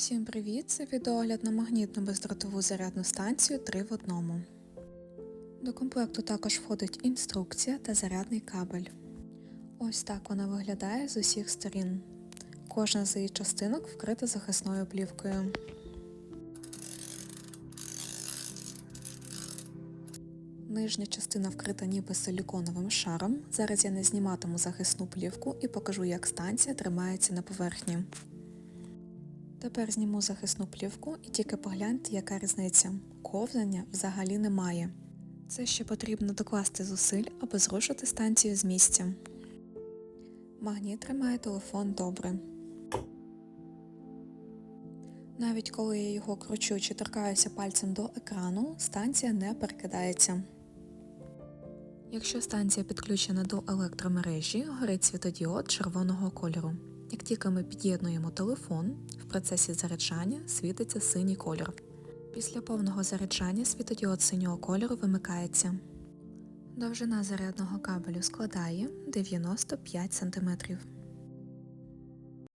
Всім привіт! Це відеогляд на магнітну бездротову зарядну станцію 3 в одному. До комплекту також входить інструкція та зарядний кабель. Ось так вона виглядає з усіх сторін. Кожна з її частинок вкрита захисною плівкою. Нижня частина вкрита ніби силіконовим шаром. Зараз я не зніматиму захисну плівку і покажу, як станція тримається на поверхні. Тепер зніму захисну плівку і тільки погляньте, яка різниця. Ковзання взагалі немає. Це ще потрібно докласти зусиль, аби зрушити станцію з місця. Магніт тримає телефон добре. Навіть коли я його кручу чи торкаюся пальцем до екрану, станція не перекидається. Якщо станція підключена до електромережі, горить світодіод червоного кольору. Як тільки ми під'єднуємо телефон, процесі заряджання світиться синій кольор. Після повного заряджання світодіод синього кольору вимикається. Довжина зарядного кабелю складає 95 см.